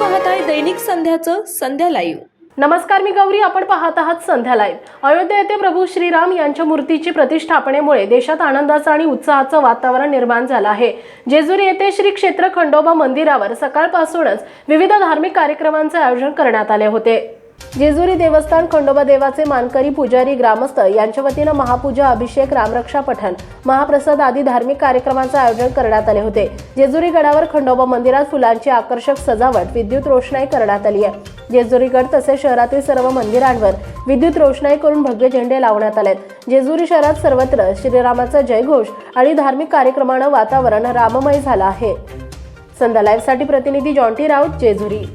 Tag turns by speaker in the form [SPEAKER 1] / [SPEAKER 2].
[SPEAKER 1] दैनिक संध्याचं संध्या live
[SPEAKER 2] नमस्कार मी गौरी आपण पाहत आहात संध्या लाईव्ह अयोध्या येथे प्रभू श्रीराम यांच्या मूर्तीची प्रतिष्ठापनेमुळे देशात आनंदाचं आणि उत्साहाचं वातावरण निर्माण झालं आहे. जेजुरी येथे श्री क्षेत्र खंडोबा मंदिरावर सकाळपासूनच विविध धार्मिक कार्यक्रमांचे आयोजन करण्यात आले होते. जेजुरी देवस्थान खंडोबा देवाचे मानकरी पुजारी ग्रामस्थ यांच्या वतीनं महापूजा अभिषेक रामरक्षा पठण महाप्रसाद आदी धार्मिक कार्यक्रमांचं आयोजन करण्यात आले होते. जेजुरी गडावर खंडोबा मंदिरात फुलांची आकर्षक सजावट विद्युत रोषणाई करण्यात आली आहे. जेजुरीगड तसेच शहरातील सर्व मंदिरांवर विद्युत रोषणाई करून भव्य झेंडे लावण्यात आलेत. जेजुरी शहरात सर्वत्र श्रीरामाचा जयघोष आणि धार्मिक कार्यक्रमानं वातावरण राममय झालं आहे. संध्या लाईव्हसाठी प्रतिनिधी जॉन्टी राऊत जेजुरी.